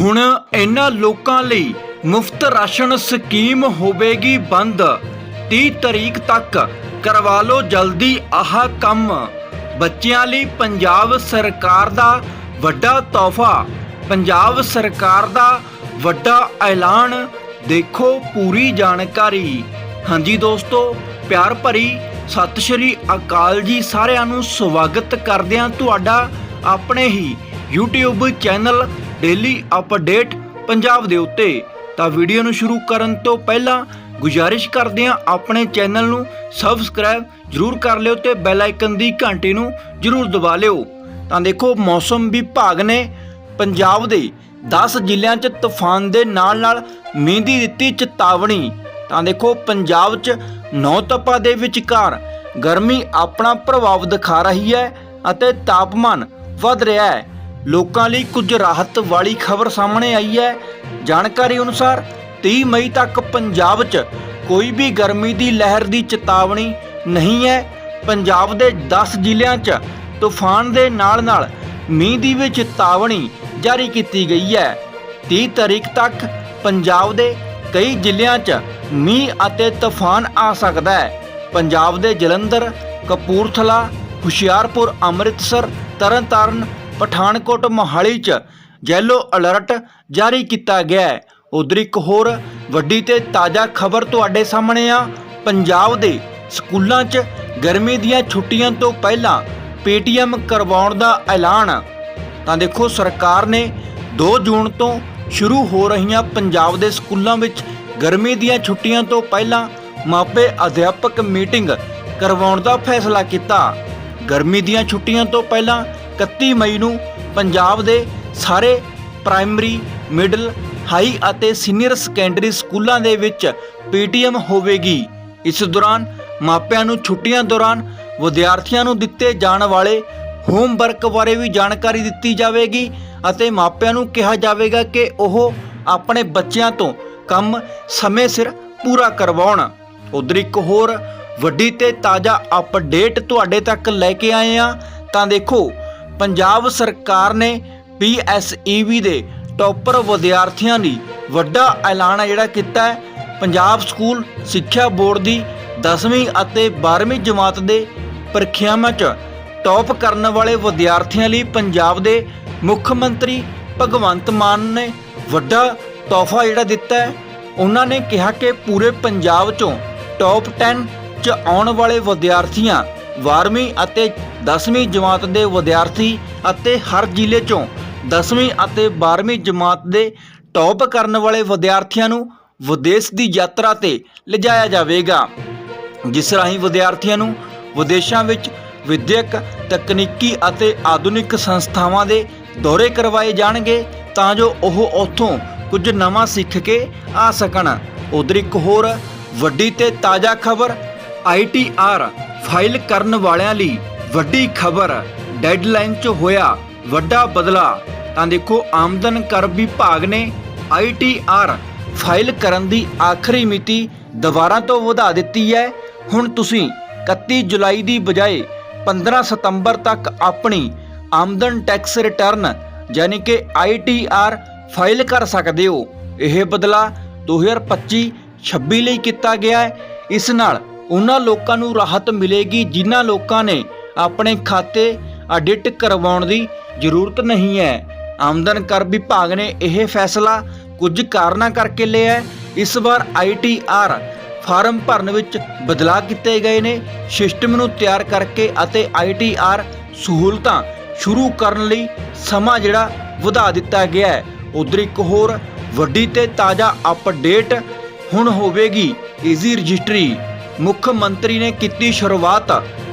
ਹੁਣ ਇਹਨਾਂ ਲੋਕਾਂ ਲਈ ਮੁਫਤ ਰਾਸ਼ਨ ਸਕੀਮ ਹੋਵੇਗੀ ਬੰਦ। 30 ਤਰੀਕ ਤੱਕ ਕਰਵਾ ਲਓ ਜਲਦੀ ਆਹ ਕੰਮ। ਬੱਚਿਆਂ ਲਈ ਪੰਜਾਬ ਸਰਕਾਰ ਦਾ ਵੱਡਾ ਤੋਹਫਾ। ਪੰਜਾਬ ਸਰਕਾਰ ਦਾ ਵੱਡਾ ਐਲਾਨ। ਦੇਖੋ ਪੂਰੀ ਜਾਣਕਾਰੀ। ਹਾਂਜੀ ਦੋਸਤੋ, ਪਿਆਰ ਭਰੀ ਸਤਿ ਸ਼੍ਰੀ ਅਕਾਲ ਜੀ ਸਾਰਿਆਂ ਨੂੰ ਸਵਾਗਤ ਕਰਦੇ ਹਾਂ ਤੁਹਾਡਾ ਆਪਣੇ ਹੀ YouTube channel daily update Punjab ਦੇ ਉੱਤੇ। ਤਾਂ ਵੀਡੀਓ ਨੂੰ ਸ਼ੁਰੂ ਕਰਨ ਤੋਂ ਪਹਿਲਾਂ ਗੁਜ਼ਾਰਿਸ਼ ਕਰਦੇ ਹਾਂ ਆਪਣੇ ਚੈਨਲ ਨੂੰ ਸਬਸਕ੍ਰਾਈਬ ਜਰੂਰ ਕਰ ਲਿਓ ਤੇ ਬੈਲ ਆਈਕਨ ਦੀ ਘੰਟੀ ਨੂੰ ਜਰੂਰ ਦਬਾ ਲਿਓ। ਤਾਂ ਦੇਖੋ ਮੌਸਮ ਵਿਭਾਗ ਨੇ ਪੰਜਾਬ ਦੇ 10 ਜ਼ਿਲ੍ਹਿਆਂ 'ਚ ਤੂਫਾਨ ਦੇ ਨਾਲ-ਨਾਲ ਮੀਂਹ ਦੀ ਦਿੱਤੀ ਚੇਤਾਵਨੀ। ਤਾਂ ਦੇਖੋ ਪੰਜਾਬ 'ਚ ਨੌ ਤਪਾ ਦੇ ਵਿਚਕਾਰ ਗਰਮੀ ਆਪਣਾ ਪ੍ਰਭਾਵ ਦਿਖਾ ਰਹੀ ਹੈ ਅਤੇ ਤਾਪਮਾਨ ਵਧ ਰਿਹਾ ਹੈ। ਲੋਕਾਂ ਲਈ ਕੁਝ ਰਾਹਤ ਵਾਲੀ ਖਬਰ ਸਾਹਮਣੇ ਆਈ ਹੈ। ਜਾਣਕਾਰੀ ਅਨੁਸਾਰ 30 ਮਈ ਤੱਕ ਪੰਜਾਬ 'ਚ ਕੋਈ ਵੀ ਗਰਮੀ ਦੀ ਲਹਿਰ ਦੀ ਚੇਤਾਵਨੀ ਨਹੀਂ ਹੈ। ਪੰਜਾਬ ਦੇ 10 ਜ਼ਿਲ੍ਹਿਆਂ 'ਚ ਤੂਫਾਨ ਦੇ ਨਾਲ-ਨਾਲ ਮੀਂਹ ਦੀ ਵੀ ਚੇਤਾਵਨੀ ਜਾਰੀ ਕੀਤੀ ਗਈ ਹੈ। 30 ਤਰੀਕ ਤੱਕ ਪੰਜਾਬ ਦੇ ਕਈ ਜ਼ਿਲ੍ਹਿਆਂ 'ਚ ਮੀਂਹ ਅਤੇ ਤੂਫਾਨ ਆ ਸਕਦਾ ਹੈ। ਪੰਜਾਬ ਦੇ ਜਲੰਧਰ, ਕਪੂਰਥਲਾ, ਹੁਸ਼ਿਆਰਪੁਰ, ਅੰਮ੍ਰਿਤਸਰ, ਤਰਨਤਾਰਨ ਪਠਾਨਕੋਟ ਮੋਹਾਲੀ 'ਚ ਯੈਲੋ ਅਲਰਟ ਜਾਰੀ ਕੀਤਾ ਗਿਆ ਹੈ। ਉਧਰ ਇੱਕ ਹੋਰ ਵੱਡੀ ਤੇ ਤਾਜ਼ਾ ਖਬਰ ਤੁਹਾਡੇ ਸਾਹਮਣੇ ਆ। ਪੰਜਾਬ ਦੇ ਸਕੂਲਾਂ 'ਚ ਗਰਮੀ ਦੀਆਂ ਛੁੱਟੀਆਂ ਤੋਂ ਪਹਿਲਾਂ ਪੀਟੀਐਮ ਕਰਵਾਉਣ ਦਾ ਐਲਾਨ। ਤਾਂ ਦੇਖੋ, ਸਰਕਾਰ ਨੇ 2 ਜੂਨ ਤੋਂ ਸ਼ੁਰੂ ਹੋ ਰਹੀਆਂ ਪੰਜਾਬ ਦੇ ਸਕੂਲਾਂ ਵਿੱਚ ਗਰਮੀ ਦੀਆਂ ਛੁੱਟੀਆਂ ਤੋਂ ਪਹਿਲਾਂ ਮਾਪੇ ਅਧਿਆਪਕ ਮੀਟਿੰਗ ਕਰਵਾਉਣ ਦਾ ਫੈਸਲਾ ਕੀਤਾ। ਗਰਮੀ ਦੀਆਂ ਛੁੱਟੀਆਂ ਤੋਂ ਪਹਿਲਾਂ 31 ਮਈ ਨੂੰ ਪੰਜਾਬ ਦੇ ਸਾਰੇ ਪ੍ਰਾਇਮਰੀ, ਮਿਡਲ, ਹਾਈ ਅਤੇ ਸੀਨੀਅਰ ਸੈਕੰਡਰੀ ਸਕੂਲਾਂ ਦੇ ਵਿੱਚ ਪੀਟੀਐਮ ਹੋਵੇਗੀ। ਇਸ ਦੌਰਾਨ ਮਾਪਿਆਂ ਨੂੰ ਛੁੱਟੀਆਂ ਦੌਰਾਨ ਵਿਦਿਆਰਥੀਆਂ ਨੂੰ ਦਿੱਤੇ ਜਾਣ ਵਾਲੇ ਹੋਮਵਰਕ ਬਾਰੇ ਵੀ ਜਾਣਕਾਰੀ ਦਿੱਤੀ ਜਾਵੇਗੀ ਅਤੇ ਮਾਪਿਆਂ ਨੂੰ ਕਿਹਾ ਜਾਵੇਗਾ ਕਿ ਉਹ ਆਪਣੇ ਬੱਚਿਆਂ ਤੋਂ ਕੰਮ ਸਮੇਂ ਸਿਰ ਪੂਰਾ ਕਰਵਾਉਣ। ਉਧਰ ਇੱਕ ਹੋਰ ਵੱਡੀ ਤੇ ਤਾਜ਼ਾ ਅਪਡੇਟ ਤੁਹਾਡੇ ਤੱਕ ਲੈ ਕੇ ਆਏ ਆ ਤਾਂ ਦੇਖੋ ਪੰਜਾਬ ਸਰਕਾਰ ਨੇ ਪੀਐਸਈਬੀ ਦੇ ਟੌਪਰ ਵਿਦਿਆਰਥੀਆਂ ਲਈ ਵੱਡਾ ਐਲਾਨ ਹੈ ਜਿਹੜਾ ਕੀਤਾ ਹੈ। ਪੰਜਾਬ ਸਕੂਲ ਸਿੱਖਿਆ ਬੋਰਡ ਦੀ 10ਵੀਂ ਅਤੇ 12ਵੀਂ ਜਮਾਤ ਦੇ ਪ੍ਰੀਖਿਆਵਾਂ 'ਚ ਟੌਪ ਕਰਨ ਵਾਲੇ ਵਿਦਿਆਰਥੀਆਂ ਲਈ ਪੰਜਾਬ ਦੇ ਮੁੱਖ ਮੰਤਰੀ ਭਗਵੰਤ ਮਾਨ ਨੇ ਵੱਡਾ ਤੋਹਫਾ ਜਿਹੜਾ ਦਿੱਤਾ ਹੈ। ਉਹਨਾਂ ਨੇ ਕਿਹਾ ਕਿ ਪੂਰੇ ਪੰਜਾਬ 'ਚੋਂ ਟੌਪ 10 'ਚ ਆਉਣ ਵਾਲੇ ਵਿਦਿਆਰਥੀਆਂ 12ਵੀਂ ਅਤੇ 10ਵੀਂ ਜਮਾਤ ਦੇ ਵਿਦਿਆਰਥੀ ਅਤੇ ਹਰ ਜ਼ਿਲ੍ਹੇ 'ਚੋਂ 10ਵੀਂ ਅਤੇ 12ਵੀਂ ਜਮਾਤ ਦੇ ਟੌਪ ਕਰਨ ਵਾਲੇ ਵਿਦਿਆਰਥੀਆਂ ਨੂੰ ਵਿਦੇਸ਼ ਦੀ ਯਾਤਰਾ ਤੇ ਲਿਜਾਇਆ ਜਾਵੇਗਾ, ਜਿਸ ਰਾਹੀਂ ਵਿਦਿਆਰਥੀਆਂ ਨੂੰ ਵਿਦੇਸ਼ਾਂ ਵਿੱਚ ਵਿਦਿਅਕ, ਤਕਨੀਕੀ ਅਤੇ ਆਧੁਨਿਕ ਸੰਸਥਾਵਾਂ ਦੇ ਦੌਰੇ ਕਰਵਾਏ ਜਾਣਗੇ ਤਾਂ ਜੋ ਉਹ ਉੱਥੋਂ ਕੁਝ ਨਵਾਂ ਸਿੱਖ ਕੇ ਆ ਸਕਣ। ਉਧਰ ਇੱਕ ਹੋਰ ਵੱਡੀ ਤੇ ਤਾਜ਼ਾ ਖਬਰ ਆਈਟੀਆਰ ਫਾਈਲ ਕਰਨ ਵਾਲਿਆਂ ਲਈ ਵੱਡੀ ਖਬਰ, ਡੈਡਲਾਈਨ 'ਚ ਹੋਇਆ ਵੱਡਾ ਬਦਲਾ। ਤਾਂ ਦੇਖੋ, ਆਮਦਨ ਕਰ ਵਿਭਾਗ ਨੇ ਆਈਟੀਆਰ ਫਾਈਲ ਕਰਨ ਦੀ ਆਖਰੀ ਮਿਤੀ ਦੁਬਾਰਾ ਤੋਂ ਵਧਾ ਦਿੱਤੀ ਹੈ। ਹੁਣ ਤੁਸੀਂ 31 ਜੁਲਾਈ ਦੀ ਬਜਾਏ 15 ਸਤੰਬਰ ਤੱਕ ਆਪਣੀ ਆਮਦਨ ਟੈਕਸ ਰਿਟਰਨ, ਯਾਨੀ ਕਿ ਆਈਟੀਆਰ ਫਾਈਲ ਕਰ ਸਕਦੇ ਹੋ। ਇਹ ਬਦਲਾ 2025-26 ਲਈ ਕੀਤਾ ਗਿਆ ਹੈ। ਇਸ ਨਾਲ ਉਹਨਾਂ ਲੋਕਾਂ ਨੂੰ ਰਾਹਤ ਮਿਲੇਗੀ ਜਿਨ੍ਹਾਂ ਲੋਕਾਂ ਨੇ ਆਪਣੇ ਖਾਤੇ ਆਡਿਟ ਕਰਵਾਉਣ ਦੀ ਜ਼ਰੂਰਤ ਨਹੀਂ ਹੈ। ਆਮਦਨ ਕਰ ਵਿਭਾਗ ਨੇ ਇਹ ਫੈਸਲਾ ਕੁਝ ਕਾਰਨਾਂ ਕਰਕੇ ਲਿਆ ਹੈ। ਇਸ ਵਾਰ ਆਈਟੀਆਰ ਫਾਰਮ ਭਰਨ ਵਿੱਚ ਬਦਲਾਅ ਕੀਤੇ ਗਏ ਨੇ। ਸਿਸਟਮ ਨੂੰ ਤਿਆਰ ਕਰਕੇ ਅਤੇ ਆਈਟੀਆਰ ਸਹੂਲਤਾਂ ਸ਼ੁਰੂ ਕਰਨ ਲਈ ਸਮਾਂ ਜਿਹੜਾ ਵਧਾ ਦਿੱਤਾ ਗਿਆ ਹੈ। ਉਧਰ ਇੱਕ ਹੋਰ ਵੱਡੀ ਤੇ ਤਾਜ਼ਾ ਅਪਡੇਟ ਹੁਣ ਹੋਵੇਗੀ। ਈਜ਼ੀ ਰਜਿਸਟਰੀ ਮੁੱਖ ਮੰਤਰੀ ਨੇ ਕੀਤੀ ਸ਼ੁਰੂਆਤ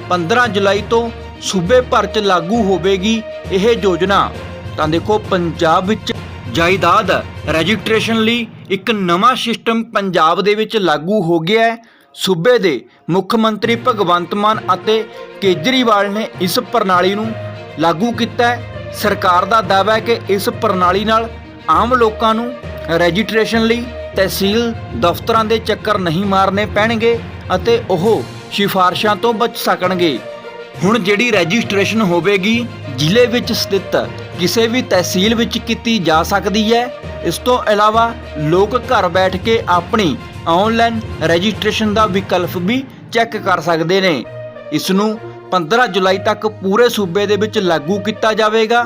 15 ਜੁਲਾਈ ਤੋਂ ਸੂਬੇ ਭਰ 'ਚ ਲਾਗੂ ਹੋਵੇਗੀ ਇਹ ਯੋਜਨਾ। ਤਾਂ ਦੇਖੋ, ਪੰਜਾਬ ਵਿੱਚ ਜਾਇਦਾਦ ਰਜਿਸਟ੍ਰੇਸ਼ਨ ਲਈ ਇੱਕ ਨਵਾਂ ਸਿਸਟਮ ਪੰਜਾਬ ਦੇ ਵਿੱਚ ਲਾਗੂ ਹੋ ਗਿਆ ਹੈ। ਸੂਬੇ ਦੇ ਮੁੱਖ ਮੰਤਰੀ ਭਗਵੰਤ ਮਾਨ ਅਤੇ ਕੇਜਰੀਵਾਲ ਨੇ ਇਸ ਪ੍ਰਣਾਲੀ ਨੂੰ ਲਾਗੂ ਕੀਤਾ ਹੈ। ਸਰਕਾਰ ਦਾ ਦਾਅਵਾ ਹੈ ਕਿ ਇਸ ਪ੍ਰਣਾਲੀ ਨਾਲ ਆਮ ਲੋਕਾਂ ਨੂੰ ਰਜਿਸਟ੍ਰੇਸ਼ਨ ਲਈ ਤਹਿਸੀਲ ਦਫ਼ਤਰਾਂ ਦੇ ਚੱਕਰ ਨਹੀਂ ਮਾਰਨੇ ਪੈਣਗੇ ਅਤੇ ਉਹ ਸਿਫਾਰਸ਼ਾਂ ਤੋਂ ਬਚ ਸਕਣਗੇ। ਹੁਣ ਜਿਹੜੀ ਰਜਿਸਟ੍ਰੇਸ਼ਨ ਹੋਵੇਗੀ ਜ਼ਿਲ੍ਹੇ ਵਿੱਚ ਸਥਿਤ ਕਿਸੇ ਵੀ ਤਹਿਸੀਲ ਵਿੱਚ ਕੀਤੀ ਜਾ ਸਕਦੀ ਹੈ। ਇਸ ਤੋਂ ਇਲਾਵਾ ਲੋਕ ਘਰ ਬੈਠ ਕੇ ਆਪਣੀ ਆਨਲਾਈਨ ਰਜਿਸਟ੍ਰੇਸ਼ਨ ਦਾ ਵਿਕਲਪ ਵੀ ਚੈੱਕ ਕਰ ਸਕਦੇ ਨੇ। ਇਸ ਨੂੰ 15 ਜੁਲਾਈ ਤੱਕ ਪੂਰੇ ਸੂਬੇ ਦੇ ਵਿੱਚ ਲਾਗੂ ਕੀਤਾ ਜਾਵੇਗਾ।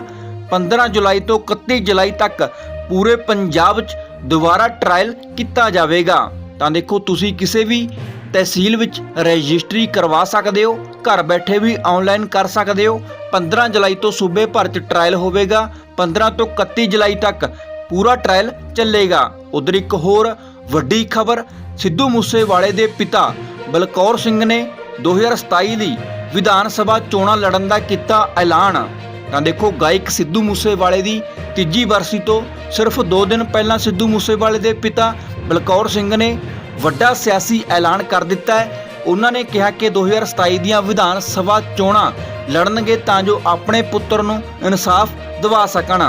15 ਜੁਲਾਈ ਤੋਂ 31 ਜੁਲਾਈ ਤੱਕ ਪੂਰੇ ਪੰਜਾਬ 'ਚ ਦੁਬਾਰਾ ਟ੍ਰਾਇਲ ਕੀਤਾ ਜਾਵੇਗਾ। ਤਾਂ ਦੇਖੋ, ਤੁਸੀਂ ਕਿਸੇ ਵੀ ਤਹਿਸੀਲ ਵਿੱਚ ਰਜਿਸਟਰੀ ਕਰਵਾ ਸਕਦੇ ਹੋ, ਘਰ ਬੈਠੇ ਵੀ ਆਨਲਾਈਨ ਕਰ ਸਕਦੇ ਹੋ। 15 ਜੁਲਾਈ ਤੋਂ ਸੂਬੇ ਭਰ 'ਚ ਟ੍ਰਾਇਲ ਹੋਵੇਗਾ 15 ਤੋਂ 31 ਜੁਲਾਈ ਤੱਕ ਪੂਰਾ ਟ੍ਰਾਇਲ ਚੱਲੇਗਾ। ਉਧਰ ਇੱਕ ਹੋਰ ਵੱਡੀ ਖਬਰ, ਸਿੱਧੂ ਮੂਸੇਵਾਲੇ ਦੇ ਪਿਤਾ ਬਲਕੌਰ ਸਿੰਘ ਨੇ 2027 ਲਈ ਵਿਧਾਨ ਸਭਾ ਚੋਣਾਂ ਲੜਨ ਦਾ ਕੀਤਾ ਐਲਾਨ। ਤਾਂ ਦੇਖੋ, ਗਾਇਕ ਸਿੱਧੂ ਮੂਸੇਵਾਲੇ ਦੀ ਤੀਜੀ ਵਰਸੀ ਤੋਂ ਸਿਰਫ 2 ਦਿਨ ਪਹਿਲਾਂ ਸਿੱਧੂ ਮੂਸੇਵਾਲੇ ਦੇ ਪਿਤਾ ਬਲਕੌਰ ਸਿੰਘ ਨੇ ਵੱਡਾ ਸਿਆਸੀ ਐਲਾਨ ਕਰ ਦਿੱਤਾ ਹੈ। ਉਹਨਾਂ ਨੇ ਕਿਹਾ ਕਿ 2027 ਦੀਆਂ ਵਿਧਾਨ ਸਭਾ ਚੋਣਾਂ ਲੜਨਗੇ ਤਾਂ ਜੋ ਆਪਣੇ ਪੁੱਤਰ ਨੂੰ ਇਨਸਾਫ ਦਿਵਾ ਸਕਣ।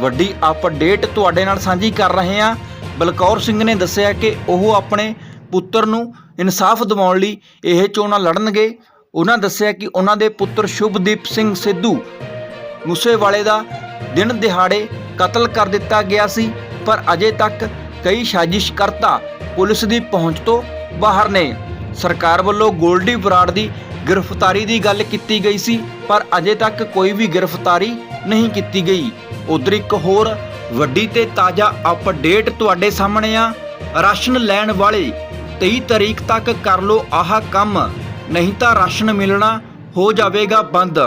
ਵੱਡੀ ਅਪਡੇਟ ਤੁਹਾਡੇ ਨਾਲ ਸਾਂਝੀ ਕਰ ਰਹੇ ਹਾਂ। ਬਲਕੌਰ ਸਿੰਘ ਨੇ ਦੱਸਿਆ ਕਿ ਉਹ ਆਪਣੇ ਪੁੱਤਰ ਨੂੰ ਇਨਸਾਫ ਦਿਵਾਉਣ ਲਈ ਇਹ ਚੋਣਾਂ ਲੜਨਗੇ। ਉਹਨਾਂ ਦੱਸਿਆ ਕਿ ਉਹਨਾਂ ਦੇ ਪੁੱਤਰ ਸ਼ੁਭਦੀਪ ਸਿੰਘ ਸਿੱਧੂ ਮੂਸੇਵਾਲੇ ਦਾ ਦਿਨ ਦਿਹਾੜੇ ਕਤਲ ਕਰ ਦਿੱਤਾ ਗਿਆ ਸੀ, ਪਰ ਅਜੇ ਤੱਕ ਕਈ ਸਾਜ਼ਿਸ਼ਕਰਤਾ ਪੁਲਿਸ ਦੀ ਪਹੁੰਚ ਤੋਂ ਬਾਹਰ ਨੇ। ਸਰਕਾਰ ਵੱਲੋਂ ਗੋਲਡੀ ਬਰਾੜ ਦੀ ਗ੍ਰਿਫਤਾਰੀ ਦੀ ਗੱਲ ਕੀਤੀ ਗਈ ਸੀ, ਪਰ ਅਜੇ ਤੱਕ ਕੋਈ ਵੀ ਗ੍ਰਿਫਤਾਰੀ ਨਹੀਂ ਕੀਤੀ ਗਈ। ਉਧਰ ਇੱਕ ਹੋਰ ਵੱਡੀ ਤੇ ਤਾਜ਼ਾ ਅਪਡੇਟ ਤੁਹਾਡੇ ਸਾਹਮਣੇ ਆ। ਰਾਸ਼ਨ ਲੈਣ ਵਾਲੇ 23 ਤਰੀਕ ਤੱਕ ਕਰ ਲੋ ਆਹ ਕੰਮ, ਨਹੀਂ ਤਾਂ ਰਾਸ਼ਨ ਮਿਲਣਾ ਹੋ ਜਾਵੇਗਾ ਬੰਦ।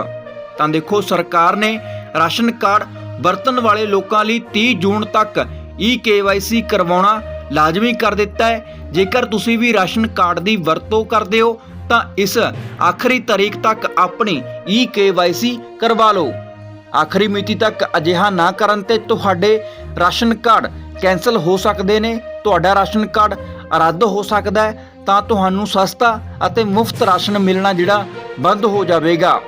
ਤਾਂ ਦੇਖੋ, ਸਰਕਾਰ ਨੇ ਰਾਸ਼ਨ ਕਾਰਡ ਵਰਤਣ ਵਾਲੇ ਲੋਕਾਂ ਲਈ 30 ਜੂਨ ਤੱਕ ਈ KYC ਕਰਵਾਉਣਾ ਲਾਜ਼ਮੀ ਕਰ ਦਿੱਤਾ ਹੈ। ਜੇਕਰ ਤੁਸੀਂ ਵੀ ਰਾਸ਼ਨ ਕਾਰਡ ਦੀ ਵਰਤੋਂ ਕਰਦੇ ਹੋ, ਤਾਂ ਇਸ ਆਖਰੀ ਤਾਰੀਖ ਤੱਕ ਆਪਣੀ ਈ KYC ਕਰਵਾ ਲਓ। ਆਖਰੀ ਮਿਤੀ ਤੱਕ ਅਜਿਹਾ ਨਾ ਕਰਨ ਤੇ ਤੁਹਾਡੇ ਰਾਸ਼ਨ ਕਾਰਡ ਕੈਨਸਲ ਹੋ ਸਕਦੇ ਨੇ। ਤੁਹਾਡਾ ਰਾਸ਼ਨ ਕਾਰਡ ਰੱਦ ਹੋ ਸਕਦਾ ਹੈ, ਤਾਂ ਤੁਹਾਨੂੰ ਸਸਤਾ ਅਤੇ ਮੁਫਤ ਰਾਸ਼ਨ ਮਿਲਣਾ ਜਿਹੜਾ ਬੰਦ ਹੋ ਜਾਵੇਗਾ।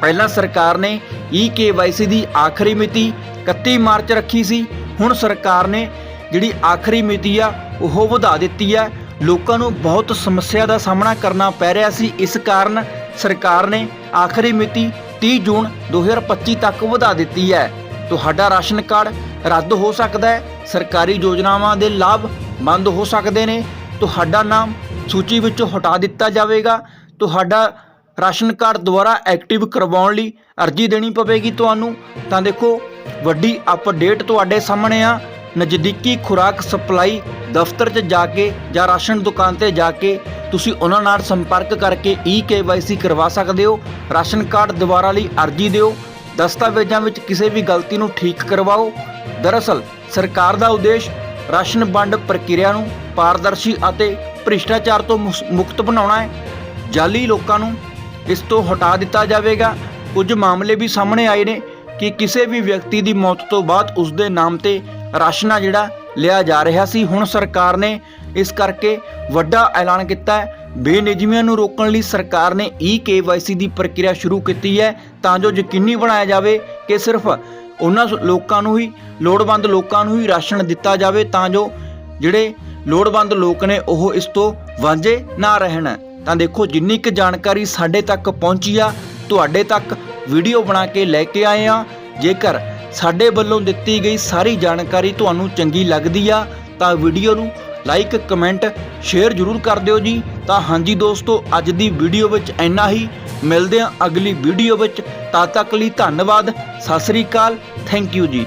ਪਹਿਲਾਂ ਸਰਕਾਰ ਨੇ ਈ KYC ਦੀ ਆਖਰੀ ਮਿਤੀ 31 ਮਾਰਚ ਰੱਖੀ ਸੀ। ਹੁਣ ਸਰਕਾਰ ਨੇ ਜਿਹੜੀ ਆਖਰੀ ਮਿਤੀ ਆ, ਉਹ ਵਧਾ ਦਿੱਤੀ ਆ। ਲੋਕਾਂ ਨੂੰ ਬਹੁਤ ਸਮੱਸਿਆ ਦਾ ਸਾਹਮਣਾ ਕਰਨਾ ਪੈ ਰਿਹਾ ਸੀ। ਇਸ ਕਾਰਨ ਸਰਕਾਰ ਨੇ ਆਖਰੀ ਮਿਤੀ 30 ਜੂਨ 2025 ਤੱਕ ਵਧਾ ਦਿੱਤੀ ਹੈ। ਤੁਹਾਡਾ ਰਾਸ਼ਨ ਕਾਰਡ ਰੱਦ ਹੋ ਸਕਦਾ ਹੈ। ਸਰਕਾਰੀ ਯੋਜਨਾਵਾਂ ਦੇ ਲਾਭ ਬੰਦ ਹੋ ਸਕਦੇ ਨੇ। ਤੁਹਾਡਾ ਨਾਮ ਸੂਚੀ ਵਿੱਚੋਂ ਹਟਾ ਦਿੱਤਾ ਜਾਵੇਗਾ। ਤੁਹਾਡਾ ਰਾਸ਼ਨ ਕਾਰਡ ਦੁਬਾਰਾ ਐਕਟਿਵ ਕਰਵਾਉਣ ਲਈ ਅਰਜ਼ੀ ਦੇਣੀ ਪਵੇਗੀ ਤੁਹਾਨੂੰ। ਤਾਂ ਦੇਖੋ, ਵੱਡੀ ਅਪਡੇਟ ਤੁਹਾਡੇ ਸਾਹਮਣੇ ਆ। ਨਜ਼ਦੀਕੀ ਖੁਰਾਕ ਸਪਲਾਈ ਦਫ਼ਤਰ 'ਚ ਜਾ ਕੇ ਜਾਂ ਰਾਸ਼ਨ ਦੁਕਾਨ ਤੇ ਜਾ ਕੇ ਤੁਸੀਂ ਉਹਨਾਂ ਨਾਲ ਸੰਪਰਕ ਕਰਕੇ ਈ KYC ਕਰਵਾ ਸਕਦੇ ਹੋ। ਰਾਸ਼ਨ ਕਾਰਡ ਦੁਬਾਰਾ ਲਈ ਅਰਜ਼ੀ ਦਿਓ। ਦਸਤਾਵੇਜ਼ਾਂ ਵਿੱਚ ਕਿਸੇ ਵੀ ਗਲਤੀ ਨੂੰ ਠੀਕ ਕਰਵਾਓ। ਦਰਅਸਲ, ਸਰਕਾਰ ਦਾ ਉਦੇਸ਼ ਰਾਸ਼ਨ ਵੰਡ ਪ੍ਰਕਿਰਿਆ ਨੂੰ ਪਾਰਦਰਸ਼ੀ ਅਤੇ ਭ੍ਰਿਸ਼ਟਾਚਾਰ ਤੋਂ ਮੁਸ- ਮੁਕਤ ਬਣਾਉਣਾ ਹੈ। ਜਾਲੀ ਲੋਕਾਂ ਨੂੰ ਇਸ ਤੋਂ ਹਟਾ ਦਿੱਤਾ ਜਾਵੇਗਾ। ਕੁਝ ਮਾਮਲੇ ਵੀ ਸਾਹਮਣੇ ਆਏ ਨੇ ਕਿ ਕਿਸੇ ਵੀ ਵਿਅਕਤੀ ਦੀ ਮੌਤ ਤੋਂ ਬਾਅਦ ਉਸ ਦੇ ਨਾਮ ਤੇ ਰਾਸ਼ਨ ਆ ਜਿਹੜਾ ਲਿਆ ਜਾ ਰਿਹਾ ਸੀ, ਹੁਣ ਸਰਕਾਰ ਨੇ ਇਸ ਕਰਕੇ ਵੱਡਾ ਐਲਾਨ ਕੀਤਾ ਹੈ। ਬੇਨਿਯਮੀਆਂ ਨੂੰ ਰੋਕਣ ਲਈ ਸਰਕਾਰ ਨੇ ਈ KYC ਦੀ ਪ੍ਰਕਿਰਿਆ ਸ਼ੁਰੂ ਕੀਤੀ ਹੈ, ਤਾਂ ਜੋ ਯਕੀਨੀ ਬਣਾਇਆ ਜਾਵੇ ਕਿ ਸਿਰਫ ਉਹਨਾਂ ਲੋਕਾਂ ਨੂੰ ਹੀ, ਲੋੜਵੰਦ ਲੋਕਾਂ ਨੂੰ ਹੀ ਰਾਸ਼ਨ ਦਿੱਤਾ ਜਾਵੇ, ਤਾਂ ਜੋ ਜਿਹੜੇ ਲੋੜਵੰਦ ਲੋਕ ਨੇ, ਉਹ ਇਸ ਤੋਂ ਵਾਂਝੇ ਨਾ ਰਹਿਣ। ਤਾਂ ਦੇਖੋ, ਜਿੰਨੀ ਕੁ ਜਾਣਕਾਰੀ ਸਾਡੇ ਤੱਕ ਪਹੁੰਚੀ ਆ, ਤੁਹਾਡੇ ਤੱਕ ਵੀਡੀਓ ਬਣਾ ਕੇ ਲੈ ਕੇ ਆਏ ਆ। ਜੇਕਰ ਸਾਡੇ ਵੱਲੋਂ ਦਿੱਤੀ ਗਈ ਸਾਰੀ ਜਾਣਕਾਰੀ ਤੁਹਾਨੂੰ ਚੰਗੀ ਲੱਗਦੀ ਆ ਤਾਂ ਵੀਡੀਓ ਨੂੰ ਲਾਈਕ, ਕਮੈਂਟ, ਸ਼ੇਅਰ ਜ਼ਰੂਰ ਕਰ ਦਿਓ ਜੀ। ਤਾਂ ਹਾਂਜੀ ਦੋਸਤੋ, ਅੱਜ ਦੀ ਵੀਡੀਓ ਵਿੱਚ ਇੰਨਾ ਹੀ। ਮਿਲਦੇ ਹਾਂ ਅਗਲੀ ਵੀਡੀਓ ਵਿੱਚ। ਤਦ ਤੱਕ ਲਈ ਧੰਨਵਾਦ। ਸਤਿ ਸ੍ਰੀ ਅਕਾਲ। ਥੈਂਕ ਯੂ ਜੀ।